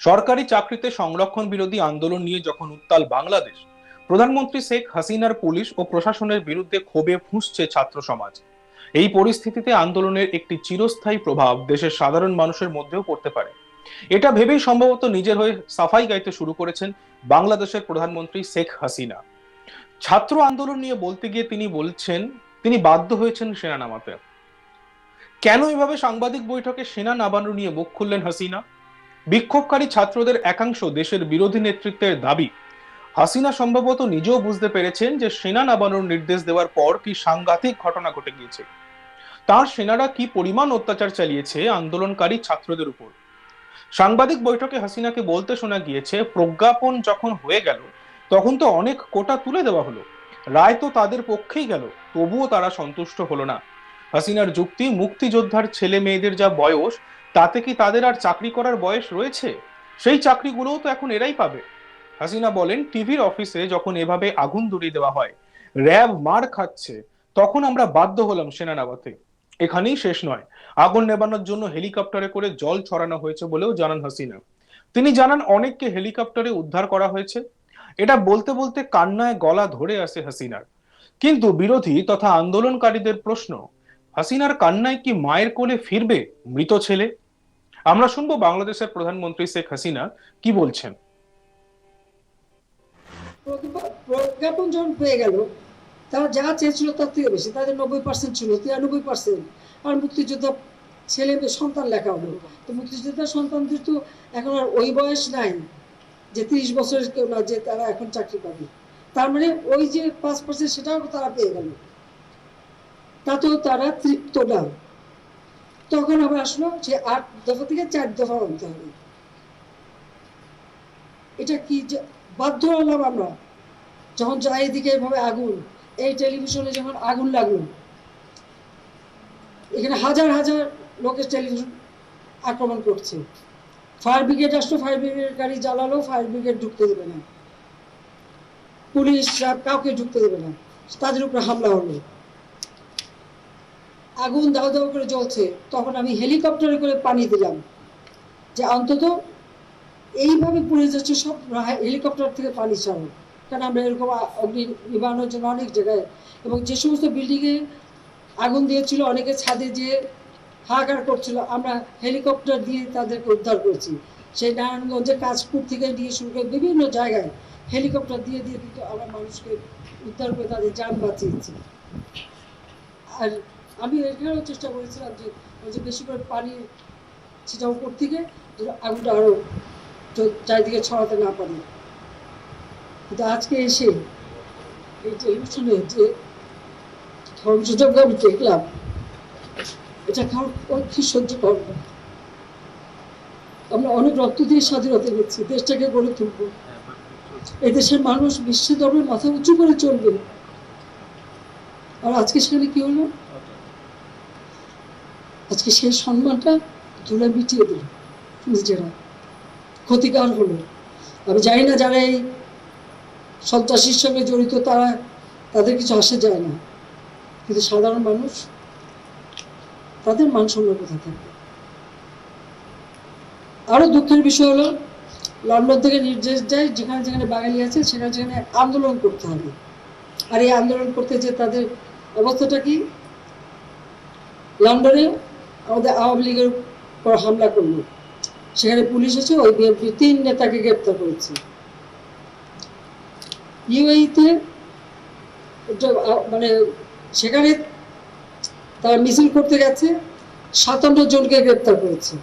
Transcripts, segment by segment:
সরকারি চাকরিতে সংরক্ষণ বিরোধী আন্দোলন নিয়ে যখন উত্তাল বাংলাদেশ, প্রধানমন্ত্রী শেখ হাসিনার পুলিশ ও প্রশাসনের বিরুদ্ধে ক্ষোভে ফুঁসছে ছাত্র সমাজ। এই পরিস্থিতিতে আন্দোলনের একটি চিরস্থায়ী প্রভাব দেশের সাধারণ মানুষের মধ্যেও পড়তে পারে। এটা ভেবেই সম্ভবত নিজের হয়ে সাফাই গাইতে শুরু করেছেন বাংলাদেশের প্রধানমন্ত্রী শেখ হাসিনা। ছাত্র আন্দোলন নিয়ে বলতে গিয়ে তিনি বলছেন, তিনি বাধ্য হয়েছেন সেনা নামাতে। কেন এভাবে সাংবাদিক বৈঠকে সেনা নামানো নিয়ে মুখ খুললেন হাসিনা? বিক্ষোভকারী ছাত্রদের একাংশ দেশের বিরোধী নেতৃত্বের দাবি। হাসিনা সম্ভবত নিজেও বুঝতে পেরেছেন যে সেনা নামানোর নির্দেশ দেওয়ার পর কি সাংঘাতিক ঘটনা ঘটে গিয়েছে। তার সেনারা কি পরিমাণ অত্যাচার চালিয়েছে আন্দোলনকারী ছাত্রদের উপর? সাংবাদিক বৈঠকে হাসিনাকে বলতে শোনা গিয়েছে, প্রজ্ঞাপন যখন হয়ে গেল, তখন তো অনেক কোটা তুলে দেওয়া হলো। রায় তো তাদের পক্ষেই গেল, তবুও তারা সন্তুষ্ট হলো না। হাসিনার যুক্তি, মুক্তিযোদ্ধার ছেলে মেয়েদের যা বয়স, তাতে কি তাদের আর চাকরি করার বয়স রয়েছে? সেই চাকরিগুলোও তো এখন এরাই পাবে। হাসিনা বলেন, টিভির অফিসে যখন এভাবে আগুন ধরিয়ে দেওয়া হয়, র্যাব মার খাচ্ছে, তখন আমরা বাধ্য হলাম সেনা নামাতে এখানেই শেষ নয়। আগুন নেবানোর জন্য হেলিকপ্টারে করে জল ছড়ানো হয়েছে বলেও জানান হাসিনা। তিনি জানান, অনেককে হেলিকপ্টারে উদ্ধার করা হয়েছে। এটা বলতে বলতে কান্নায় গলা ধরে আসে হাসিনার। কিন্তু বিরোধী তথা আন্দোলনকারীদের প্রশ্ন হাসিনার কান্নায় কি মায়ের কোলে ফিরবে মৃত ছেলে? আমরা শুনব বাংলাদেশের প্রধানমন্ত্রী শেখ হাসিনা কি বলছেন। প্রজ্ঞাপন যখন পেয়ে গেল, তারা যা চেয়েছিল তার থেকে বেশি, তাদের নব্বই পার্সেন্ট ছিল, তিরানব্বই পার্সেন্ট আর মুক্তিযোদ্ধা ছেলে সন্তান লেখা হলো। তো মুক্তিযোদ্ধার সন্তানদের তো এখন আর ওই বয়স নাই, যে তিরিশ বছরের কেউ না যে তারা এখন চাকরি পাবে। তার মানে ওই যে পাঁচ পার্সেন্ট সেটাও তারা পেয়ে গেল। তাতেও তারা তৃপ্ত না। তখন আবার আসলো যে আট দফা থেকে চার দফা আনতে হবে। এটা কি বাধ্য হলাম আমরা? যখন এদিকে এভাবে আগুন, এই টেলিভিশনে যখন আগুন লাগল, এখানে হাজার হাজার লোকের টেলিভিশন আক্রমণ করছে। ফায়ার ব্রিগেড আসলো, ফায়ার ব্রিগেড গাড়ি জ্বালালো, ফায়ার ব্রিগেড ঢুকতে দেবে না। পুলিশ কাউকে ঢুকতে দেবে না। তাদের উপরে হামলা হলো। আগুন দাও দাও করে জ্বলছে, তখন আমি হেলিকপ্টারে করে পানি দিলাম, যে অন্তত এইভাবে পুড়ে যাচ্ছে সব হেলিকপ্টার থেকে পানি ছাড়ো। কারণ আমরা এরকম অগ্নি নিবানোর জন্য অনেক জায়গায় এবং যে সমস্ত বিল্ডিংয়ে আগুন দিয়েছিল, অনেকে ছাদে যেয়ে হাহাকার করছিল, আমরা হেলিকপ্টার দিয়ে তাদেরকে উদ্ধার করেছি। সেই নারায়ণগঞ্জের কাজপুর থেকে নিয়ে শুরু করে বিভিন্ন জায়গায় হেলিকপ্টার দিয়ে দিয়ে কিন্তু আমরা মানুষকে উদ্ধার করে তাদের যান বাঁচিয়েছি। আর আমি এখানেও চেষ্টা করেছিলাম যে ওই যে বেশি করে পানি সেটা উপর থেকে আগুনটা আরও চারিদিকে ছড়াতে না পারি। কিন্তু আজকে এসে এই টেলিভিশনে যে ধ্বংসযজ্ঞ আমি দেখলাম, এটা কারোর কি সহ্য করব আমরা অনেক রক্ত দিয়ে স্বাধীনতা নিচ্ছি দেশটাকে গড়ে তুলব। এই দেশের মানুষ বিশ্ব ধর্মের মাথা উঁচু করে চলবে। আর আজকে সেখানে কি হলো? আজকে সেই সম্মানটা ধুলে মিটিয়ে দিল, নিজেরা। ক্ষতিকার হলো। আমি জানি না যারা এই সন্ত্রাসীর সঙ্গে জড়িত, তারা, তাদের কিছু আসে যায় না। কিন্তু সাধারণ মানুষ, তাদের মান সম্মান কোথায় থাকবে? আরও দুঃখের বিষয় হলো, লন্ডন থেকে নির্দেশ দেয়, যেখানে যেখানে বাঙালি আছে, সেখানে সেখানে আন্দোলন করতে হবে। আর এই আন্দোলন করতে যে তাদের অবস্থাটা কি? লন্ডনে আমাদের আওয়ামী লীগের উপর হামলা করল। সেখানে পুলিশ এসে ওই বিএনপি তিন নেতাকে গ্রেপ্তার করেছে। ইউএইতে মানে সেখানে তারা মিছিল করতে গেছে, সাতান্ন জনকে গ্রেপ্তার করেছে।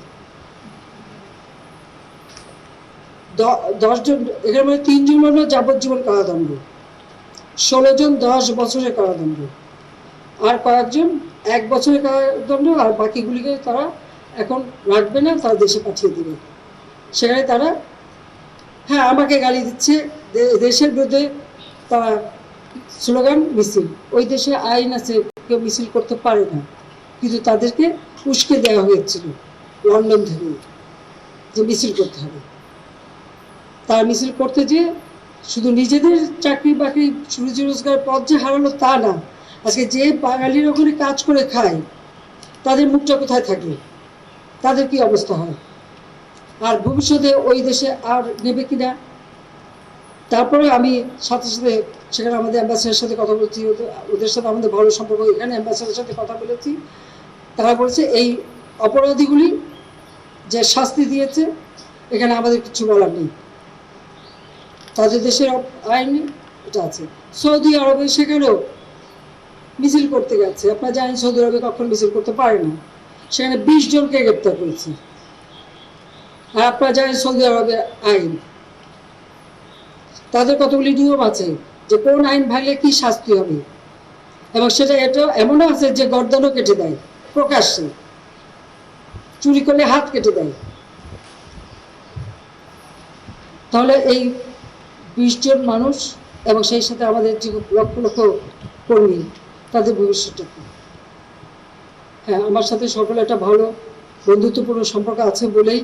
দশ জন, এখানে মানে তিনজন হলো যাবজ্জীবন কারাদণ্ড। ষোলো জন দশ বছরের কারাদণ্ড। আর কয়েকজন এক বছরের কারাদণ্ড আর বাকিগুলিকে তারা এখন রাখবে না, তারা দেশে পাঠিয়ে দেবে। সেখানে তারা হ্যাঁ আমাকে গালি দিচ্ছে দেশের বিরুদ্ধে তারা স্লোগান, মিছিল। ওই দেশে আইন আছে, কেউ মিছিল করতে পারে না। কিন্তু তাদেরকে উস্কে দেওয়া হয়েছিল, লন্ডন থেকে, যে মিছিল করতে হবে। তার মিছিল করতে যে শুধু নিজেদের চাকরি বাকরি রুজি রোজগার পথ যে হারালো তা না আজকে যে বাঙালির ওখানে কাজ করে খায়, তাদের মুখটা কোথায় থাকে? তাদের কি অবস্থা হয়? আর ভবিষ্যতে ওই দেশে আর নেবে কিনা? তারপরে আমি সাথে সাথে সেখানে আমাদের অ্যাম্বাসেডারের সাথে কথা বলেছি ওদের- সাথে আমাদের ভালো সম্পর্ক, এখানে অ্যাম্বাসেডারের সাথে কথা বলেছি। তারা বলেছে, এই অপরাধীগুলি যে শাস্তি দিয়েছে, এখানে আমাদের কিছু বলার নেই। তাদের দেশের আইনে এটা আছে। সৌদি আরবে সেখানেও মিছিল করতে গেছে। আপনারা জানেন সৌদি আরবে কখন মিছিল করতে পারে না। সেখানে বিশ জনকে গ্রেপ্তার করেছে। আর আপনারা জানেন সৌদি আরবের আইন। তাদের কতগুলি নিয়ম আছে যে কোন আইন ভাঙলে কি শাস্তি হবে? এবং সেটা এটা এমনও আছে যে গর্দনও কেটে দেয়, প্রকাশ্যে। চুরি করলে হাত কেটে দেয়। তাহলে এই বিশ জন মানুষ এবং সেই সাথে আমাদের লক্ষ লক্ষ কর্মী তাদের ভবিষ্যৎটা কি? হ্যাঁ আমার সাথে সকলে একটা ভালো বন্ধুত্বপূর্ণ সম্পর্ক আছে বলেই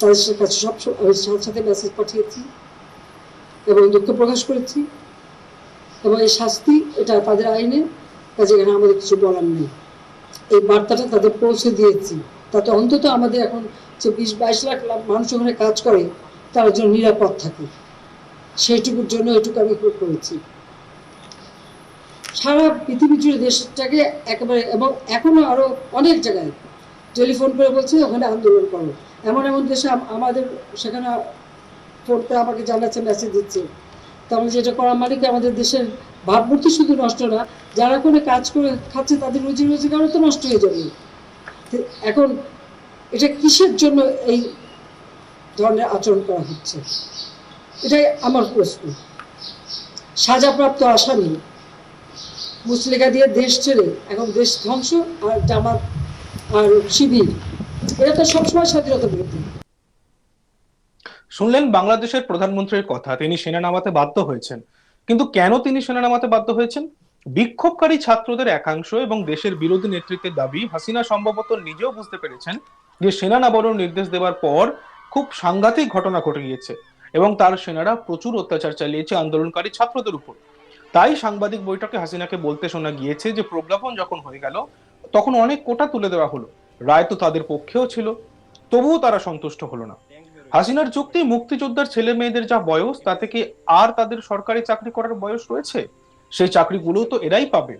তাদের কাছে সব আমি সাথে সাথে মেসেজ পাঠিয়েছি এবং দুঃখ প্রকাশ করেছি এবং এই শাস্তি এটা তাদের আইনে, কাজে এখানে আমাদের কিছু বলার নেই। এই বার্তাটা তাদের পৌঁছে দিয়েছি। তাতে অন্তত আমাদের এখন যে বিশ বাইশ লাখ মানুষ ওখানে কাজ করে, তারা যেন নিরাপদ থাকে। সেইটুকুর জন্য এটুকু আমি করেছি। সারা পৃথিবী জুড়ে দেশটাকে একেবারে এবং এখনও আরও অনেক জায়গায় টেলিফোন করে বলছে, ওখানে আন্দোলন করো। এমন এমন দেশে আমাদের সেখানে করে আমাকে জানাচ্ছে মেসেজ দিচ্ছে। তাহলে যেটা করা মানে কি আমাদের দেশের ভাবমূর্তি শুধু নষ্ট না, যারা কোনো কাজ করে খাচ্ছে তাদের রুজি রোজগারও তো নষ্ট হয়ে যাবে। এখন এটা কিসের জন্য এই ধরনের আচরণ করা হচ্ছে? এটাই আমার প্রশ্ন। সাজাপ্রাপ্ত আসামি মুসলিকা দিয়ে দেশ ছেড়ে এখন দেশ ধ্বংস আর জামাত আর শিবির। এরা তো সবসময় স্বাধীনতা বিরোধী। শুনলেন, বাংলাদেশের প্রধানমন্ত্রীর কথা, তিনি সেনা নামাতে বাধ্য হয়েছেন। কিন্তু কেন তিনি সেনা নামাতে বাধ্য হয়েছেন? বিক্ষোভকারী ছাত্রদের একাংশ এবং দেশের বিরোধী নেতৃত্বের দাবি, হাসিনা সম্ভবত নিজেও বুঝতে পেরেছেন যে সেনা নামানোর নির্দেশ দেওয়ার পর খুব সাংঘাতিক ঘটনা ঘটে গিয়েছে এবং তার সেনারা প্রচুর অত্যাচার চালিয়েছে আন্দোলনকারী ছাত্রদের উপর। তাই সাংবাদিক বৈঠকে হাসিনাকে বলতে শোনা গিয়েছে যে প্রজ্ঞাপন যখন হয়ে গেল, তখন অনেক কোটা তুলে দেওয়া হলো। রায় তো তাদের পক্ষেও ছিল, তবুও তারা সন্তুষ্ট হলো না। হাসিনার যুক্তি মুক্তিযোদ্ধার ছেলে মেয়েদের যা বয়স তাতে কি আর তাদের সরকারি চাকরি করার বয়স রয়েছে, সেই চাকরিগুলো তো এরাই পাবে।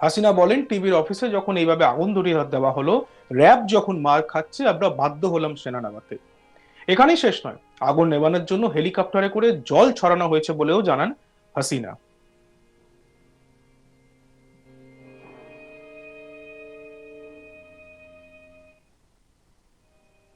হাসিনা বলেন, টিভির অফিসে যখন এইভাবে আগুন ধরিয়ে দেওয়া হলো, র্যাব যখন মার খাচ্ছে, আমরা বাধ্য হলাম সেনা নামাতে এখানেই শেষ নয়, আগুন নেবানোর জন্য হেলিকপ্টারে করে জল ছড়ানো হয়েছে বলেও জানান হাসিনা।